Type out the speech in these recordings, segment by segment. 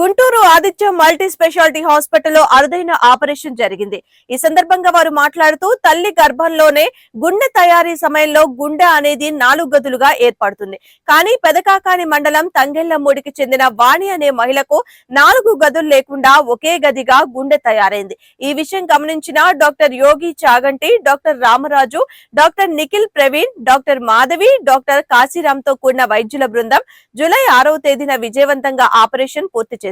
Guntur Aditya multi speciality హాస్పిటల్లో అరుదైన operation జరిగింది. ఈ సందర్భంగా వారు మాట్లాడుతూ తల్లి గర్భంలోనే గుండె తయారీ సమయంలో గుండె అనేది నాలుగు గదులుగా ఏర్పడుతుంది. కానీ పెదకాకాని మండలం తంగెళ్ళమూడికి చెందిన వాణి అనే మహిళకు నాలుగు గదులు లేకుండా ఒకే గదిగా గుండె తయారైంది. ఈ విషయం గమనించిన doctor Yogi Chaganti doctor Ramaraju doctor Nikhil Praveen doctor Madhavi doctor కాశీరామ్తో కూడిన వైద్యుల బృందం జూలై ఆరవ తేదీన విజయవంతంగా ఆపరేషన్ పూర్తి చేశారు.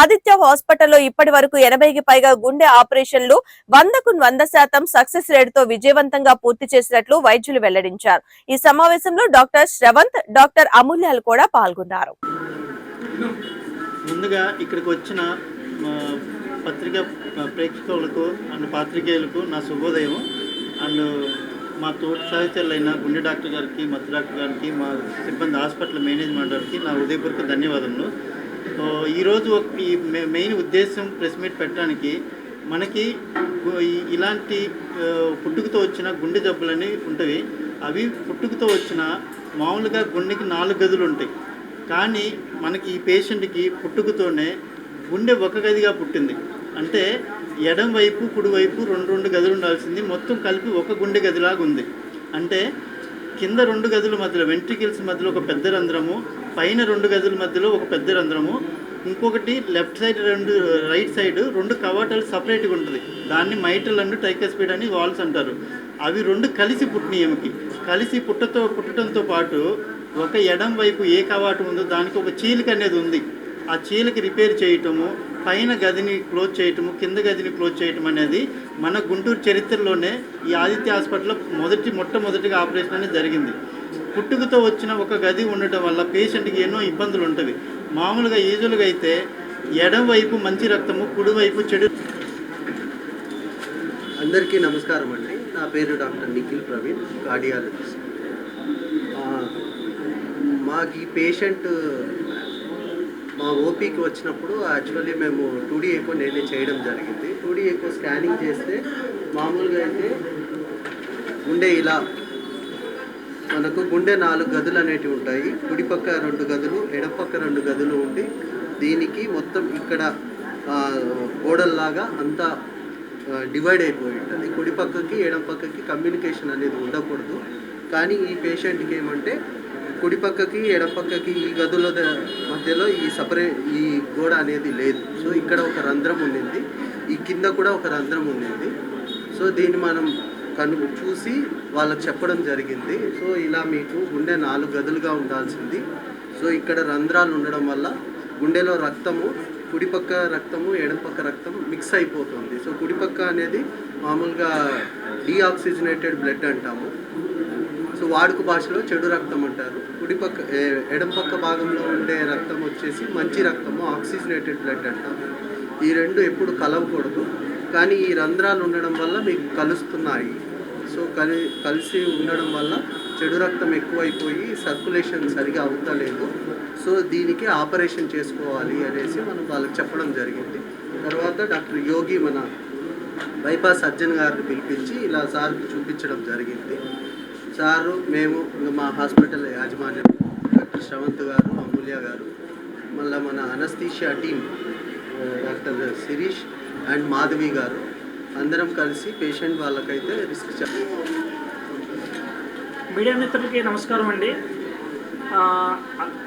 ఆదిత్య హాస్పిటల్లో ఇప్పటి వరకు ఎనభైకి పైగా గుండె ఆపరేషన్లు వందకు వంద శాతం సక్సెస్ రేట్తో విజయవంతంగా పూర్తి చేసినట్లు వైద్యులు వెల్లడించారు. ఈ సమావేశంలో డాక్టర్ శ్రవంత్ డాక్టర్ అమూల్యాలు కూడా పాల్గొన్నారు. ముందుగా ఇక్కడికి వచ్చిన పత్రికా ప్రేక్షకులకు అండ్ పాత్రికేయులకు నా శుభోదయం. అండ్ మా తోటి సహచరులైన గుండె డాక్టర్ గారికి మత్తు డాక్టర్ గారికి మా సిబ్బంది హాస్పిటల్ మేనేజ్మెంట్ గారికి నా హృదయపూర్వక ధన్యవాదములు. ఈరోజు ఒక- ఈ మె- మెయిన్ ఉద్దేశం ప్రెస్ మీట్ పెట్టడానికి మనకి ఇలాంటి పుట్టుకతో వచ్చిన గుండె జబ్బులని ఉంటాయి అవి పుట్టుకతో వచ్చిన మామూలుగా గుండెకి నాలుగు గదులు ఉంటాయి. కానీ మనకి ఈ పేషెంట్కి పుట్టుకతోనే గుండె ఒక గదిగా పుట్టింది. అంటే ఎడం వైపు కుడివైపు రెండు రెండు గదులు ఉండాల్సింది. మొత్తం కలిపి ఒక గుండె గదిలాగా ఉంది అంటే కింద రెండు గదుల మధ్యలో వెంట్రికల్స్ మధ్యలో ఒక పెద్ద రంధ్రము పైన రెండు గదుల మధ్యలో ఒక పెద్ద రంధ్రము ఇంకొకటి లెఫ్ట్ సైడ్ రెండు రైట్ సైడ్ రెండు కవాటాలు సపరేట్గా ఉంటుంది. దాన్ని మైటల్ అండ్ టైకస్పీడ్ అని వాల్స్ అంటారు. అవి రెండు కలిసి పుట్టినయమకి కలిసి పుట్టతో పుట్టడంతో పాటు ఒక ఎడం వైపు ఏ కవాటు ఉందో దానికి ఒక చీలిక అనేది ఉంది. ఆ చీలిక రిపేర్ చేయటము పైన గదిని క్లోజ్ చేయటము కింద గదిని క్లోజ్ చేయటం అనేది మన గుంటూరు చరిత్రలోనే ఈ ఆదిత్య హాస్పిటల్లో మొదటి మొట్టమొదటిగా ఆపరేషన్ అనేది జరిగింది. పుట్టుకతో వచ్చిన ఒక గది ఉండటం వల్ల పేషెంట్కి ఎన్నో ఇబ్బందులు ఉంటుంది మామూలుగా ఈజులుగా అయితే ఎడం వైపు మంచి రక్తము కుడివైపు చెడు. అందరికీ నమస్కారం అండి. నా పేరు డాక్టర్ నిఖిల్ ప్రవీణ్ కార్డియాలజిస్ట్. మాకు ఈ పేషెంట్ మా ఓపీకి వచ్చినప్పుడు యాక్చువల్లీ మేము టూడీ ఎకో నేనే చేయడం జరిగింది. టూడీ ఎక్కువ స్కానింగ్ చేస్తే మామూలుగా అయితే ఉండే ఇలా మనకు గుండె నాలుగు గదులు అనేటివి ఉంటాయి. కుడిపక్క రెండు గదులు ఎడపక్క రెండు గదులు ఉండి దీనికి మొత్తం ఇక్కడ గోడల్లాగా అంతా డివైడ్ అయిపోయి ఉంటుంది. కుడి పక్కకి ఎడం పక్కకి కమ్యూనికేషన్ అనేది ఉండకూడదు. కానీ ఈ పేషెంట్కి ఏమంటే కుడి పక్కకి ఎడం పక్కకి ఈ గదుల మధ్యలో ఈ సపరేట్ ఈ గోడ అనేది లేదు. సో ఇక్కడ ఒక రంధ్రం ఉండింది. ఈ కింద కూడా ఒక రంధ్రం ఉండింది. సో దీన్ని మనం కను చూసి వాళ్ళకి చెప్పడం జరిగింది. సో ఇలా మీకు గుండె నాలుగు గదులుగా ఉండాల్సింది. సో ఇక్కడ రంధ్రాలు ఉండడం వల్ల గుండెలో రక్తము కుడిపక్క రక్తము ఎడమపక్క రక్తం మిక్స్ అయిపోతుంది. సో కుడిపక్క అనేది మామూలుగా డీఆక్సిజనేటెడ్ బ్లడ్ అంటాము. సో వాడుక భాషలో చెడు రక్తం అంటారు. కుడిపక్క ఎడమపక్క భాగంలో ఉండే రక్తం వచ్చేసి మంచి రక్తము ఆక్సిజనేటెడ్ బ్లడ్ అంటాము. ఈ రెండు ఎప్పుడు కలవకూడదు. కానీ ఈ రంధ్రాలు ఉండడం వల్ల మీకు కలుస్తున్నాయి. సో కలి కలిసి ఉండడం వల్ల చెడు రక్తం ఎక్కువైపోయి సర్కులేషన్ సరిగా అవుతలేదు సో దీనికి ఆపరేషన్ చేసుకోవాలి అనేసి మనం వాళ్ళకి చెప్పడం జరిగింది. తర్వాత డాక్టర్ యోగి మన బైపాస్ సర్జన్ గారిని పిలిపించి ఇలా సార్కి చూపించడం జరిగింది. సారు మేము మా హాస్పిటల్ యాజమాన్యం డాక్టర్ శ్రవంత్ గారు అమూల్య గారు మళ్ళీ మన anaesthesia team doctor Shirish and Madhavi గారు. అందరం కలిసి పేషెంట్ వాళ్ళకైతే రిస్క్ మీడియా మిత్రులకి నమస్కారం అండి.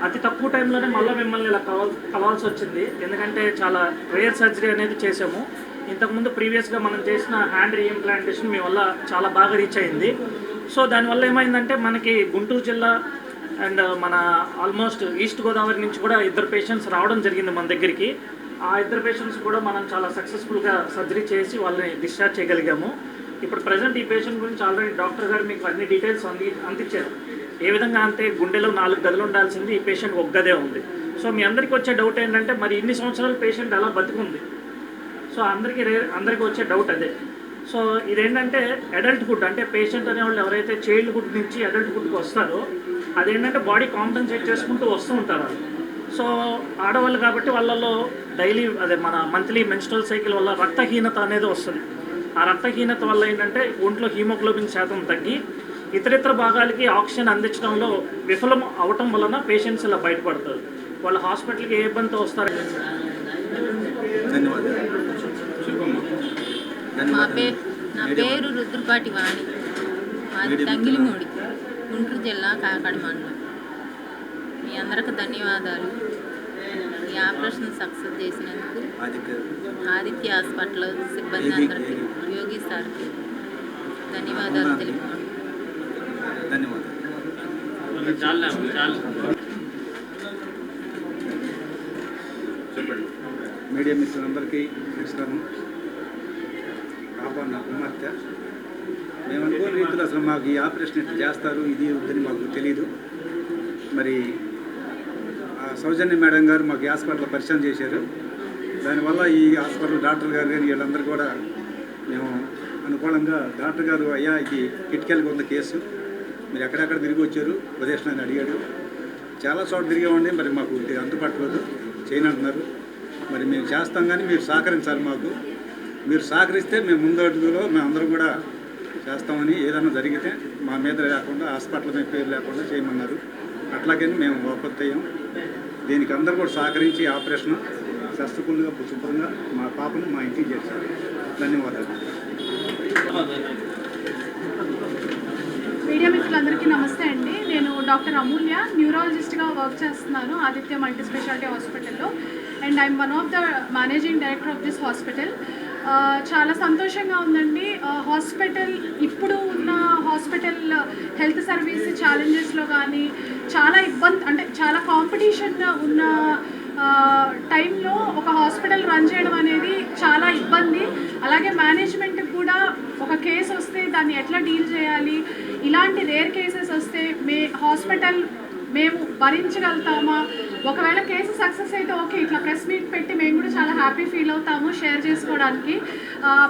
అతి తక్కువ టైంలోనే మళ్ళీ మిమ్మల్ని ఇలా కలవ కలవాల్సి వచ్చింది ఎందుకంటే చాలా రేర్ సర్జరీ అనేది చేసాము ఇంతకుముందు ప్రీవియస్గా మనం చేసిన హ్యాండ్ రీఇంప్లాంటేషన్ మీ వల్ల చాలా బాగా రీచ్ అయింది. సో దానివల్ల ఏమైందంటే మనకి గుంటూరు జిల్లా అండ్ మన ఆల్మోస్ట్ ఈస్ట్ గోదావరి నుంచి కూడా ఇద్దరు పేషెంట్స్ రావడం జరిగింది మన దగ్గరికి. ఆ ఇద్దరు పేషెంట్స్ కూడా మనం చాలా సక్సెస్ఫుల్గా సర్జరీ చేసి వాళ్ళని డిశ్చార్జ్ చేయగలిగాము. ఇప్పుడు ప్రజెంట్ ఈ పేషెంట్ గురించి ఆల్రెడీ డాక్టర్ గారు మీకు అన్ని డీటెయిల్స్ అంది అందించారు. ఏ విధంగా అంటే గుండెలో నాలుగు గదులు ఉండాల్సింది ఈ పేషెంట్ ఒక గదే ఉంది. సో మీ అందరికీ వచ్చే డౌట్ ఏంటంటే మరి ఇన్ని సంవత్సరాలు పేషెంట్ అలా బతుకుంది? సో అందరికీ రే అందరికీ వచ్చే డౌట్ అదే. సో ఇదేంటంటే అడల్ట్హుడ్ అంటే పేషెంట్ అనేవాళ్ళు ఎవరైతే చైల్డ్హుడ్ నుంచి అడల్ట్హుడ్కి వస్తారో అదేంటంటే బాడీ కాంపెన్సేట్ చేసుకుంటూ వస్తూ ఉంటారు వాళ్ళు. సో ఆడవాళ్ళు కాబట్టి వాళ్ళలో డైలీ అదే మన మంత్లీ మెన్స్ట్రల్ సైకిల్ వల్ల రక్తహీనత అనేది వస్తుంది. ఆ రక్తహీనత వల్ల ఏంటంటే ఒంట్లో హీమోగ్లోబిన్ శాతం తగ్గి ఇతరితర భాగాలకి ఆక్సిజన్ అందించడంలో విఫలం అవటం వలన పేషెంట్స్ ఇలా బయటపడతారు. వాళ్ళు హాస్పిటల్కి ఏ ఇబ్బందితో వస్తారు? నా పేరు రుద్రపాటి వాణి. మాది తంగిలిమూడి గుంటూరు జిల్లా కాకాడ మండలం. మీ అందరికి ధన్యవాదాలు. ఈ ఆపరేషన్ సక్సెస్ చేసినందుకు ఆదిత్య హాస్పిటల్ సిబ్బంది అందరికీ యోగి సార్కి ధన్యవాదాలు తెలుపుకోండి మీడియా మిత్రులందరికీ నమస్కారం. నా కుమార్తె. మేము అనుకోని రీతిలో అసలు మాకు ఈ ఆపరేషన్ ఎట్లా చేస్తారు ఇది వద్దని మాకు తెలియదు మరి సౌజన్య మేడం గారు మాకు ఈ హాస్పిటల్ పరిచయం చేశారు. దానివల్ల ఈ హాస్పిటల్ డాక్టర్ గారు కానీ వీళ్ళందరూ కూడా మేము అనుకూలంగా డాక్టర్ గారు అయ్యా ఇది కిటికల్గా ఉన్న కేసు. మీరు ఎక్కడెక్కడ తిరిగి వచ్చారు? ఉపదేశం అని అడిగాడు. చాలా చోట్ల తిరిగామండి మరి మాకు ఇది అందుబాటులో చేయనంటున్నారు. మరి మేము చేస్తాం కానీ మీరు సహకరించాలి మాకు. మీరు సహకరిస్తే మేము ముందు మేమందరం మేము అందరం కూడా చేస్తామని ఏదైనా జరిగితే మా మీద లేకుండా హాస్పిటల్ మీద పేరు లేకుండా చేయమన్నారు. అట్లాగే మేము ఒప్పత్తయ్యాం దీనికి అందరూ కూడా సహకరించి ఆపరేషన్ సక్సెస్ఫుల్గా శుభ్రంగా మా పాపను మా ఇంటికి చేశారు ధన్యవాదాలు. మీడియా మిత్రులందరికీ నమస్తే అండి. నేను డాక్టర్ అమూల్య న్యూరాలజిస్ట్గా వర్క్ చేస్తున్నాను ఆదిత్య మల్టీ స్పెషాలిటీ హాస్పిటల్లో. And I'm one of the managing director of this hospital. చాలా సంతోషంగా ఉందండి. హాస్పిటల్ ఇప్పుడు హాస్పిటల్ హెల్త్ సర్వీస్ ఛాలెంజెస్లో కానీ చాలా ఇబ్బంది అంటే చాలా కాంపిటీషన్ ఉన్న టైంలో ఒక హాస్పిటల్ రన్ చేయడం అనేది చాలా ఇబ్బంది. అలాగే మేనేజ్మెంట్ కూడా ఒక కేసు వస్తే దాన్ని ఎట్లా డీల్ చేయాలి? ఇలాంటి రేర్ కేసెస్ వస్తే మే హాస్పిటల్ మేము భరించగలుగుతామా? ఒకవేళ కేసు సక్సెస్ అయితే ఓకే ఇట్లా ప్రెస్ మీట్ పెట్టి మేము కూడా చాలా హ్యాపీ ఫీల్ అవుతాము షేర్ చేసుకోవడానికి.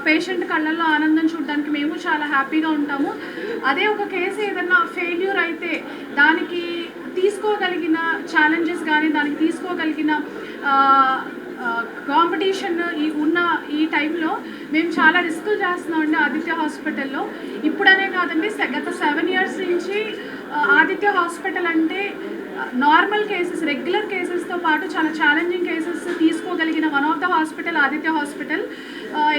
పేషెంట్ కళ్ళల్లో ఆనందం చూడడానికి మేము చాలా హ్యాపీగా ఉంటాము. అదే ఒక కేసు ఏదన్నా ఫెయిల్యూర్ అయితే దానికి తీసుకోగలిగిన ఛాలెంజెస్ కానీ దానికి తీసుకోగలిగిన కాంపిటీషన్ ఈ ఉన్న ఈ టైంలో మేము చాలా రిస్కులు చేస్తున్నామండి ఆదిత్య హాస్పిటల్లో. ఇప్పుడనే కాదండి గత సెవెన్ ఇయర్స్ నుంచి ఆదిత్య హాస్పిటల్ అంటే నార్మల్ కేసెస్ రెగ్యులర్ కేసెస్తో పాటు చాలా challenging cases తీసుకోగలిగిన one of the hospital Aditya hospital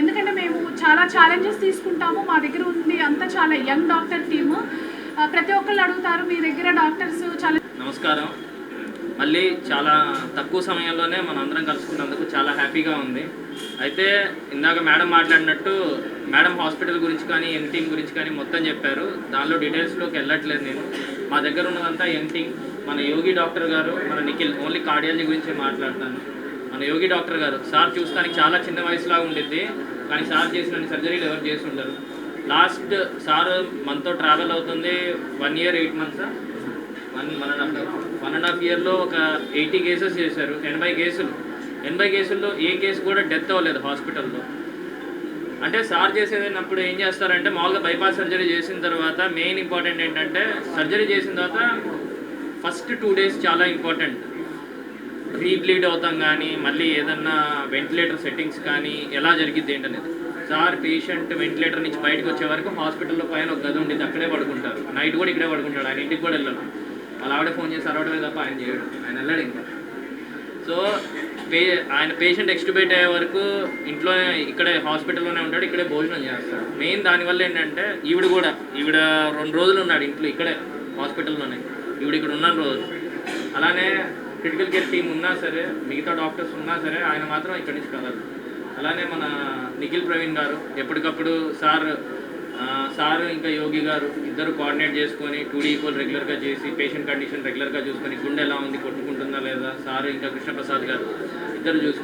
ఎందుకంటే మేము చాలా ఛాలెంజెస్ తీసుకుంటాము. మా దగ్గర ఉంది అంతా చాలా యంగ్ డాక్టర్ టీము ప్రతి ఒక్కళ్ళు అడుగుతారు మీ దగ్గర డాక్టర్స్ చాలా నమస్కారం. మళ్ళీ చాలా తక్కువ సమయంలోనే మనం అందరం కలుసుకున్నందుకు చాలా హ్యాపీగా ఉంది. అయితే ఇందాక మేడం మాట్లాడినట్టు మేడం హాస్పిటల్ గురించి కానీ యంగ్ గురించి కానీ మొత్తం చెప్పారు. దానిలో డీటెయిల్స్లోకి వెళ్ళట్లేదు నేను. మా దగ్గర ఉన్నదంతా యంగ్ మన యోగి డాక్టర్ గారు మన నిఖిల్ ఓన్లీ కార్డియాలజీ గురించి మాట్లాడతాను. మన యోగి డాక్టర్ గారు సార్ చూస్తానికి చాలా చిన్న వయసులాగా ఉండిద్ది కానీ సార్ చేసిన సర్జరీలు ఎవరు చేసి ఉండరు లాస్ట్ సార్ మనతో ట్రావెల్ అవుతుంది one year eight months one one and half one and half ఇయర్లో ఒక ఎయిటీ కేసెస్ చేశారు. ఎనభై కేసులు. ఎనభై కేసుల్లో ఏ కేసు కూడా డెత్ అవ్వలేదు హాస్పిటల్లో అంటే సార్ చేసేటప్పుడు ఏం చేస్తారంటే మామూలుగా బైపాస్ సర్జరీ చేసిన తర్వాత మెయిన్ ఇంపార్టెంట్ ఏంటంటే సర్జరీ చేసిన తర్వాత ఫస్ట్ టూ డేస్ చాలా ఇంపార్టెంట్. రీబ్లీడ్ అవుతాం కానీ మళ్ళీ ఏదన్నా వెంటిలేటర్ సెట్టింగ్స్ కానీ ఎలా జరిగిద్ది ఏంటనేది. సార్ పేషెంట్ వెంటిలేటర్ నుంచి బయటకు వచ్చే వరకు హాస్పిటల్లో పైన ఒక గది ఉండేది అక్కడే పడుకుంటారు. నైట్ కూడా ఇక్కడే పడుకుంటాడు ఆయన ఇంటికి కూడా వెళ్ళాను వాళ్ళ ఆవిడ ఫోన్ చేసి అరవడమే తప్ప ఆయన చేయడు ఆయన వెళ్ళాడు ఇంకా. సో పే ఆయన పేషెంట్ ఎక్స్టిబేట్ అయ్యే వరకు ఇంట్లో ఇక్కడే హాస్పిటల్లోనే ఉంటాడు ఇక్కడే భోజనం చేస్తాడు. మెయిన్ దానివల్ల ఏంటంటే ఈవిడ కూడా ఈవిడ రెండు రోజులు ఉన్నాడు ఇంట్లో ఇక్కడే హాస్పిటల్లోనే. ఈవిడ ఇక్కడ ఉన్న రోజు. అలానే క్రిటికల్ కేర్ టీం ఉన్నా సరే మిగతా డాక్టర్స్ ఉన్నా సరే ఆయన మాత్రం ఇక్కడి నుంచి కదలరు అలానే మన నిఖిల్ ప్రవీణ్ గారు ఎప్పటికప్పుడు సార్ సారు సార్ ఇంకా యోగి గారు ఇద్దరు కోఆర్డినేట్ చేసుకొని టూడీ ఈక్వల్ రెగ్యులర్గా చేసి పేషెంట్ కండిషన్ రెగ్యులర్గా చూసుకొని గుండె ఎలా ఉంది కొట్టుకుంటుందా లేదా సార్ ఇంకా కృష్ణప్రసాద్ గారు ఇద్దరు చూసుకొని